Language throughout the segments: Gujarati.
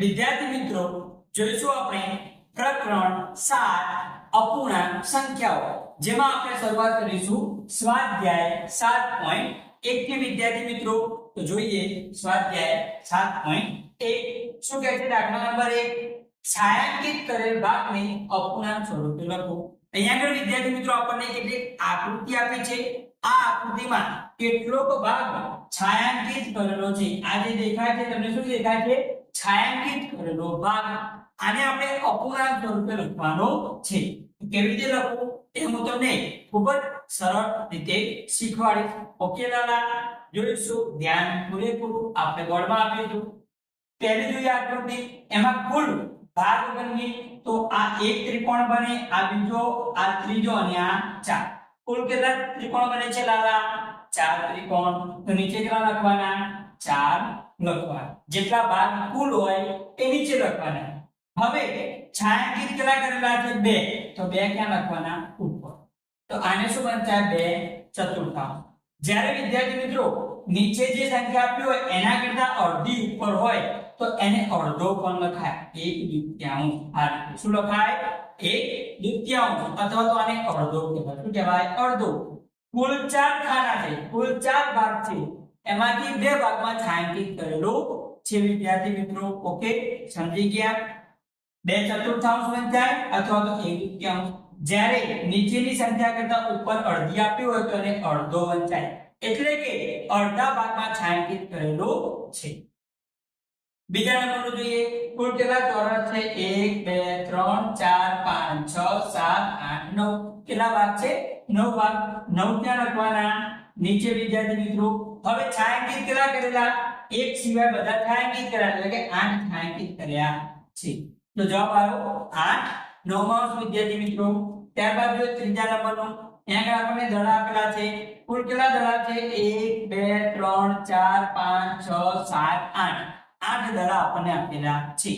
વિદ્યાર્થી મિત્રો, જોઈશું આપણે પ્રકરણ સાત, અપૂર્ણાંક સંખ્યાઓ. જેમાં આપણે શરૂઆત કરીશું સ્વાધ્યાય સાત પોઈન્ટ એક થી વિદ્યાર્થી મિત્રો. તો જોઈએ, સ્વાધ્યાય સાત પોઈન્ટ એક. શું કહે છે? દાખલા નંબર એક. છાયાંકિત કરેલ ભાગને અપૂર્ણાંક સ્વરૂપે લખો. અહીંયા આગળ વિદ્યાર્થી મિત્રો, આપણને કેટલીક આકૃતિ આપી છે? આ આકૃતિમાં કેટલોક ભાગ છાયાંકિત કરેલો છે. આ જે દેખાય છે, તમને શું દેખાય છે? છાયાંકિત કરેલો ભાગ. આને આપણે અપૂર્ણાંક સ્વરૂપે લખવાનો છે. કેવી રીતે લખવું? એ હું તમને ખૂબ જ સરળ રીતે શીખવાડીશ. ઓકે, દાદા. જોઈશું. ધ્યાન પૂરેપૂરું આપણે બોર્ડમાં હતું પહેલી જોઈએ આકૃતિ. એમાં કુલ ભાગ બની તો આ એક ત્રિકોણ બને, આ બીજો, આ ત્રીજો અને આ ચાર. કુલ કેટલા ત્રિકોણ બને છે લાલા ચાર ત્રિકોણ. તો નીચે કેટલા લખવાના? ચાર લખવા જેટલા ભાગ કુલ હોય એ નીચે લખવાના. હવે છાયાંકિત કેટલા કરેલા છે? બે. તો બે ક્યાં લખવાના? ઉપર. તો આને શું બનતા બે, ચતુર્થાંશ. જ્યારે વિદ્યાર્થી મિત્રો નીચે જે સંખ્યા આપી હોય, એના કરતા અડધી ઉપર હોય, તો એને અડધો પણ લખાય. એક દ્વિતીયાંશ આ શું લખાય? એક દ્વિતીયાંશ અથવા તો આને અડધો કહેવાય. શું કહેવાય? અડધો. કુલ ચાર ખાના છે. કુલ ચાર ભાગ છે. એમાંથી બે ભાગમાં છાંકિત કરેલું. છે વિદ્યાર્થી મિત્રો, ઓકે, સમજી ગયા? બે ચતુર્થાંશ સંખ્યા અથવા તો એક તૃતીયાંશ. જ્યારે નીચેની સંખ્યા કરતા ઉપર અડધી આપી હોય તો એને અડધો વંચાય એટલે કે અડધા ભાગમાં છાંકિત કરેલો છે. બીજા નંબરનું જોઈએ. કુલ કેટલા ચોરસ છે? 1 2 3 4 5 6 7 8 9 કેટલા ભાગ છે? 9 ભાગ. 9 ક્યાં લખવાના. નીચે વિદ્યાર્થી મિત્રો. હવે છાંયાંકિત કેટલા કરેલા? એક સિવાય બધા છાંયાંકિત કર્યા એટલે કે 8 છાંયાંકિત કર્યા છે. તો જવાબ આવ્યો 8 નવમાં વિદ્યાર્થી મિત્રો, ત્યારબાદ જો ત્રીજા નંબરનો અહીંયા આપણને દડા આપેલા છે. કુલ કેટલા દડા છે? 1 2 3 4 5 6 7 8 આઠ દડા આપણને આપેલા છે.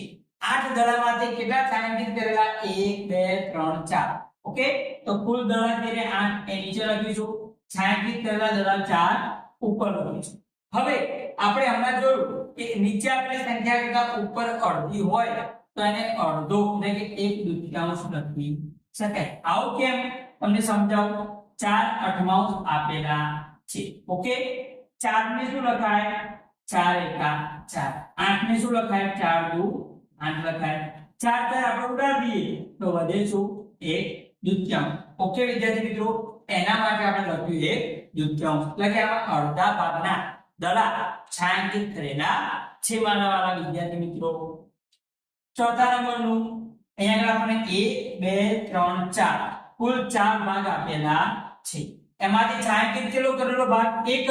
આઠ દડામાંથી કેટલા છાંયાંકિત કરેલા? 1 2 3 4 ઓકે? તો કુલ દડા છે આઠ. એ નીચે લખીશું છાંયાંકિત કરેલા દડા ચાર ઉપર હોય છે. હવે આપણે હમણાં જોયું કે નીચે આપેલી સંખ્યા કરતા ઉપર અડધી હોય તો એને અડધો એટલે કે એક દુત્યાંશ લખી શકાય. આવું કેમ? તમને સમજાવું. ચાર અઠમાંશ આપેલા છે. ઓકે ચાર ને શું લખાય? ચાર એકા ચાર. આઠ ને શું લખાય? ચાર દુ આઠ લખાય. ચાર ચાર આપણે ઉડાડી દઈએ તો વધે શું? એક દુત્યાંશ. ઓકે વિદ્યાર્થી મિત્રો? એના માટે આપણે લખ્યું એક દુત્યાંશ એટલે કે આમાં અડધા ભાગના દડા છાંકિત કરેલા છે, મારા વિદ્યાર્થી મિત્રો. ચોથા નંબરનું, અહીંયા આગળ આપણને 1 2 3 4 કુલ ચાર ભાગ આપેલા છે. એમાંથી છાંકિત કેટલો કરેલો ભાગ? એક જ.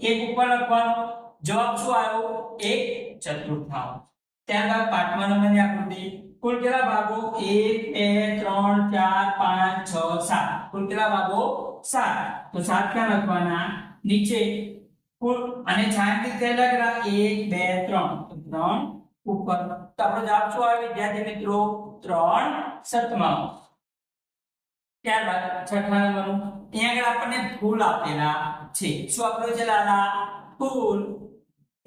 એક ઉપર લખવાનો. જવાબ શું આવ્યો? એક ચતુર્થાંશ. ત્યારબાદ પાંચમા નંબરની આકૃતિ. કુલ કેટલા ભાગો? 1 2 3 4 5 6 7 કુલ કેટલા ભાગો? 7 તો 7 ક્યાં લખવાના? નીચે. કુલ અને છાંયાંકિત કરેલા કેટલા 1 2 3 તો 3 ઉપર. તો આપણો જવાબ શું આવે, વિદ્યાર્થી મિત્રો? 3 સતમાંશ ત્યારબાદ છઠ્ઠા નંબરનું. અહીંયા આગળ આપણને ફૂલ આપેલા છે. શું આપણો છે, લાલા? ફૂલ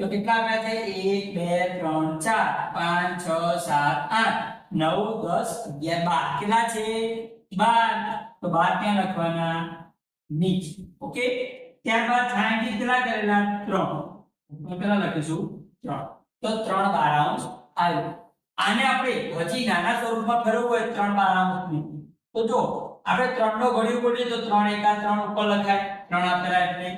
તો કેટલા આપ્યા છે? 1 2 3 4 5 6 7 8 9 10 11 12 કેટલા છે? 12 તો 12 ત્યાં લખવાના? નીચે. ઓકે? ત્યારબાદ 60 કેટલા કરેલા? 3 કેટલા લખીશું? 3 તો 3 12 અંશ આવ્યો. આને આપણે હજી નાના સ્વરૂપમાં ફેરવવું હોય 3 12 અંશને તો જો, આપણે 3 નો ઘડી ઉડીએ તો 3 1 3 ઉપર લખાય. 3 આપેલા એટલે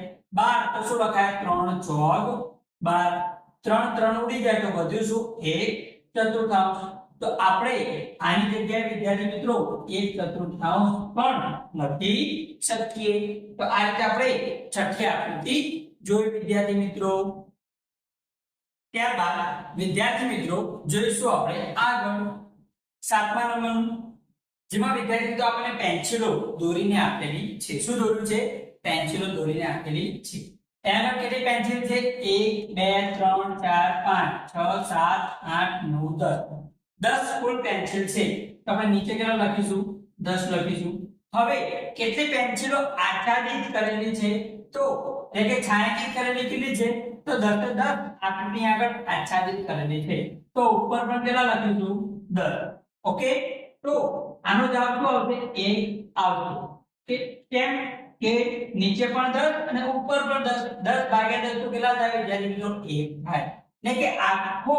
12 તો શું લખાય? 3 6 બાર, ત્રણ ત્રણ ઉડી જાય તો વધ્યું શું? એક ચતુર્થાંશ. તો આપણે આની જગ્યાએ, વિદ્યાર્થી મિત્રો, એક ચતુર્થાંશ પણ લખી શકીએ. તો આ રીતે આપણે છઠ્ઠી આકૃતિ જોઈ, વિદ્યાર્થી મિત્રો. ત્યારબાદ, વિદ્યાર્થી મિત્રો, જોઈશું આપણે આગળ. સાતમા નંબરનું જેમાં વિદ્યાર્થી મિત્રો, આપણને પેન્સિલો દોરીને આપેલી છે. શું દોર્યું છે? પેન્સિલો દોરીને આપેલી છે. એના કેટલી પેન્સિલ છે 1 2 3 4 5 6 7 8 9 10 10 કુલ પેન્સિલ છે તો આપણે નીચે કેટલા લખીશું 10 લખીશું હવે કેટલી પેન્સિલો આચ્છાદિત કરેલી છે? તો એટલે કે છાયાંકિત કરેલી કેટલી છે? તો 10 તો 10 આકૃતિ આગળ આચ્છાદિત કરેલી છે. તો ઉપર પણ કેટલા લખીશું? 10 ઓકે? તો આનો જવાબ શું આવશે? 1 આવશે. કેમ કે નીચે પણ દસ અને ઉપર પણ દસ દસ ભાગ્યા દસ તો કેટલા થાય? મિત્રો એક થાય. એટલે કે આખો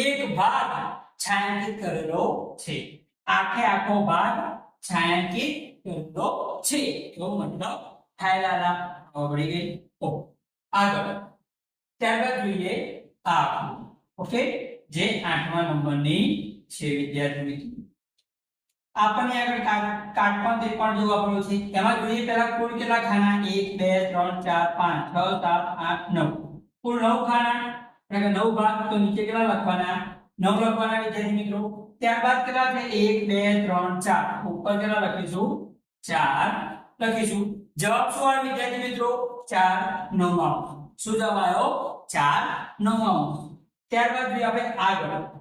એક ભાગ છાયાંકિત કરેલો છે. આખે આખો ભાગ છાયાંકિત કરેલો છે. તો મતલબ થાયલાલા આવડી ગઈ. ઓ આગળ. ત્યારબાદ જોઈએ આ ઓકે? જે આઠમા નંબરની છે, વિદ્યાર્થી મિત્રો. આપણને આગળ કાટ- કાટકોણ ત્રિકોણ જોવા પડ્યું છે. એમાં જોઈએ પહેલા કુલ કેટલા ખાના? એક, બે, ત્રણ, ચાર, પાંચ, છ, સાત, આઠ, નવ. કુલ નવ ખાના? એટલે કે નવ ભાગ તો નીચે કેટલા લખવાના? નવ લખવાના વિદ્યાર્થી મિત્રો. ત્યારબાદ કેટલા છે? એક, બે, ત્રણ, ચાર. ઉપર કેટલા લખીશું? ચાર લખીશું. જવાબ શું આવે વિદ્યાર્થી મિત્રો? ચાર નવ્વાણું શું જવાબ આવ્યો? ચાર નવ્વાણું ત્યારબાદ જોઈએ આપણે આગળ.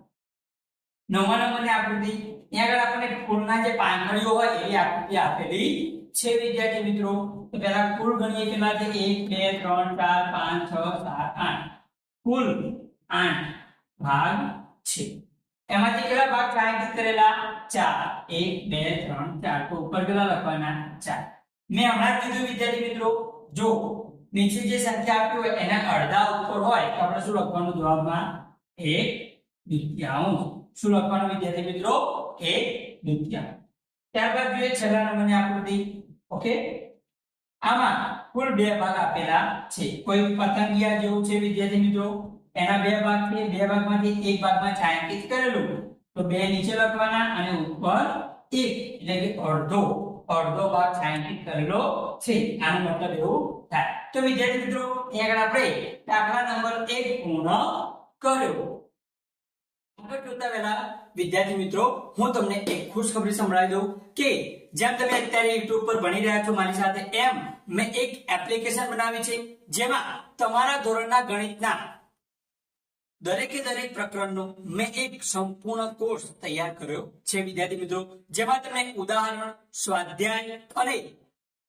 નવમા નંબરની આકૃતિ. અહીંયા આગળ આપણને કુલના જે પાંદડીઓ હોય એ આકૃતિ આપેલી છે, વિદ્યાર્થી મિત્રો. તો પહેલા કુલ ગણીએ કેટલા છે એક, બે, ત્રણ, ચાર, પાંચ, છ, સાત, આઠ. કુલ આઠ ભાગ છે. એમાંથી કેટલા ભાગ છાંયાંકિત કરેલા? ચાર, એક, બે, ત્રણ, ચાર. તો ઉપર કેટલા લખવાના? ચાર. મેં હમણાં કીધું, વિદ્યાર્થી મિત્રો, જો નીચે જે સંખ્યા આપી હોય, એના અડધા ઉપર હોય, તો આપણે શું લખવાનું? જવાબમાં 1 દ્વિતીયાંશ શું લખવાનું વિદ્યાર્થી મિત્રો એક દ્વિતીયાંશ ત્યારબાદ જોઈએ છેલ્લા નંબરની આકૃતિ. ઓકે? આમાં કુલ બે ભાગ આપેલા છે. કોઈ પતંગિયા જેવું છે વિદ્યાર્થી મિત્રો? એના બે ભાગ છે બે ભાગમાંથી એક ભાગમાં છાંયાંકિત કરેલું. તો બે નીચે લખવાના અને ઉપર એક, એટલે કે અડધો. અડધો ભાગ છાંયાંકિત કરેલો છે. આનો મતલબ એવું થાય. તો વિદ્યાર્થી મિત્રો અહીં આગળ આપણે દાખલા નંબર એક પૂર્ણ કર્યો. આગળ જોતા પહેલા? વિદ્યાર્થી મિત્રો, હું તમને એક ખુશખબરી સંભળાવી દઉં કે જેમ તમે અત્યારે યુટ્યુબ પર ભણી રહ્યા છો એમ મેં એક એપ્લિકેશન બનાવી છે જેમાં તમારા ધોરણના ગણિતના દરેકે દરેક પ્રકરણનો મેં એક સંપૂર્ણ કોર્સ તૈયાર કર્યો છે, વિદ્યાર્થી મિત્રો. જેમાં તમને ઉદાહરણ, સ્વાધ્યાય અને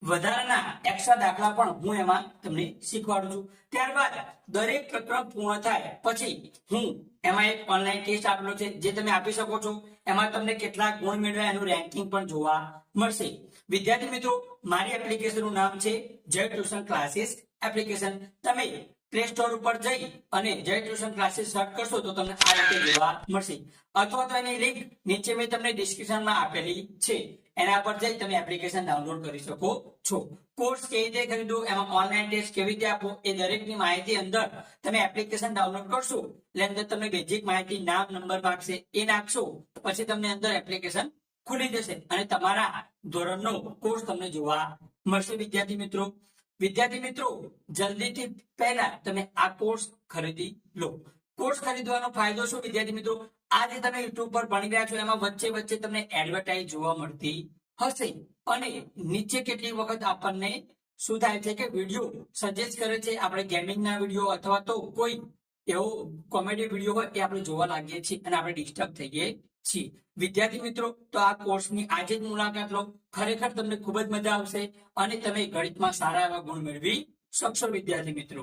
વધારાના એક્સ્ટ્રા દાખલા પણ હું એમાં તમને શીખવાડું છું. ત્યારબાદ દરેક પ્રકરણ પૂર્ણ થાય પછી હું એમાં એક ઓનલાઈન ટેસ્ટ આપેલો છે, જે તમે આપી શકો છો. એમાં તમને કેટલા ગુણ મેળવ્યા, એનું રેન્કિંગ પણ જોવા મળશે. વિદ્યાર્થી મિત્રો, મારી એપ્લિકેશનનું નામ છે જય ટ્યુશન ક્લાસીસ એપ્લિકેશન તમે પ્લે સ્ટોર ઉપર જઈ અને જય ટ્યુશન ક્લાસીસ સર્ચ કરશો તો તમને આ રીતે જોવા મળશે. અથવા તો એની લિંક નીચે મેં તમને ડિસ્ક્રિપ્શનમાં આપેલી છે. એના પર જઈ તમે એપ્લિકેશન ડાઉનલોડ કરી શકો છો. કોર્સ કેવી રીતે ખરીદવો, એમાં ઓનલાઈન ટેસ્ટ કેવી રીતે આપવો, એ દરેકની માહિતી અંદર તમે એપ્લિકેશન ડાઉનલોડ કરશો. એટલે અંદર તમને બેઝિક માહિતી, નામ નંબર માંગશે, એ નાખશો, પછી તમને અંદર એપ્લિકેશન ખુલી જશે અને તમારા ધોરણનો કોર્સ તમને જોવા મળશે. વિદ્યાર્થી મિત્રો વિદ્યાર્થી મિત્રો, જલ્દીથી પહેલા તમે આ કોર્સ ખરીદી લો. કોર્સ ખરીદવાનો ફાયદો શું? વિદ્યાર્થી મિત્રો, આજે તમે યુટ્યુબ પર ભણી રહ્યા છો, એમાં વચ્ચે વચ્ચે તમને એડવર્ટાઇઝ જોવા મળતી હશે. અને નીચે કેટલી વખત આપણને શું થાય છે કે વીડિયો સજેસ્ટ કરે છે, આપણે ગેમિંગના વીડિયો અથવા તો કોઈ એવો કોમેડી વીડિયો હોય, એ આપણે જોવા લાગીએ છીએ અને આપણે ડિસ્ટર્બ થઈએ છીએ વિદ્યાર્થી મિત્રો, તો આ કોર્સની આજે જ મુલાકાત લો. ખરેખર તમને ખૂબ જ મજા આવશે અને તમે ગણિતમાં સારા એવા ગુણ મેળવી શકશો, વિદ્યાર્થી મિત્રો.